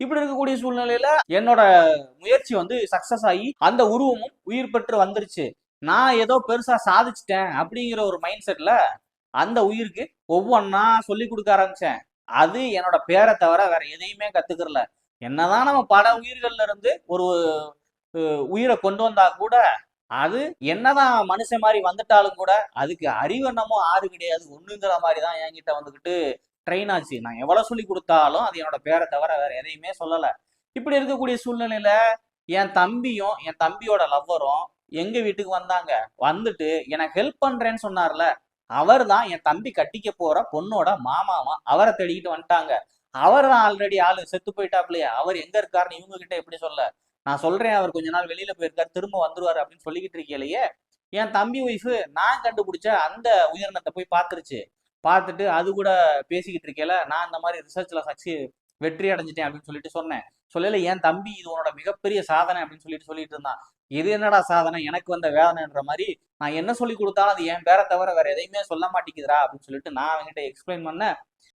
இப்படி இருக்கக்கூடிய சூழ்நிலையில என்னோட முயற்சி வந்து சக்சஸ் ஆகி அந்த உருவமும் உயிர் பெற்று வந்துருச்சு. நான் ஏதோ பெருசா சாதிச்சிட்டேன் அப்படிங்கிற ஒரு மைண்ட் செட்ல அந்த உயிருக்கு ஒவ்வொன்றா சொல்லி கொடுக்க ஆரம்பிச்சேன். அது என்னோட பேரை தவிர வேற எதையுமே கத்துக்கிறல. என்னதான் நம்ம பல உயிர்கள்ல இருந்து ஒரு உயிரை கொண்டு வந்தா கூட அது என்னதான் மனுஷன் மாதிரி வந்துட்டாலும் கூட அதுக்கு அறிவு என்னமோ ஆறு கிடையாது. ஒண்ணுங்கிற மாதிரி தான் என்கிட்ட வந்துக்கிட்டு ட்ரெயின் ஆச்சு. நான் எவ்வளவு சொல்லி கொடுத்தாலும் அது என்னோட பேரை தவிர வேற எதையுமே சொல்லலை. இப்படி இருக்கக்கூடிய சூழ்நிலையில என் தம்பியும் என் தம்பியோட லவ்வரும் எங்க வீட்டுக்கு வந்தாங்க. வந்துட்டு எனக்கு ஹெல்ப் பண்றேன்னு சொன்னார்ல. அவர் தான் என் தம்பி கட்டிக்க போற பொண்ணோட மாமாவா. அவரை தேடிக்கிட்டு வந்துட்டாங்க. அவர் தான் ஆல்ரெடி ஆளு. செத்து போயிட்டாப்லையே. அவர் எங்க இருக்காருன்னு இவங்க கிட்ட எப்படி சொல்ல? நான் சொல்றேன் அவர் கொஞ்ச நாள் வெளியில போயிருக்காரு திரும்ப வந்துருவாரு அப்படின்னு சொல்லிக்கிட்டு இருக்கலையே என் தம்பி ஒய்ஃபு நான் கண்டுபிடிச்ச அந்த உயிரினத்தை போய் பார்த்துருச்சு. பார்த்துட்டு அது கூட பேசிக்கிட்டு இருக்கேல நான் இந்த மாதிரி ரிசர்ச்ல சக்சி வெற்றி அடைஞ்சிட்டேன் அப்படின்னு சொல்லிட்டு சொன்னேன். சொல்லல என் தம்பி இது உன்னோட மிகப்பெரிய சாதனை அப்படின்னு சொல்லிட்டு சொல்லிட்டு இருந்தான். இது என்னடா சாதனை? எனக்கு வந்த வேதனைன்ற மாதிரி நான் என்ன சொல்லி கொடுத்தாலும் அது என் பேரை தவிர வேற எதையுமே சொல்ல மாட்டேங்குதுரா அப்படின்னு சொல்லிட்டு நான் அவங்ககிட்ட எக்ஸ்பிளைன் பண்ண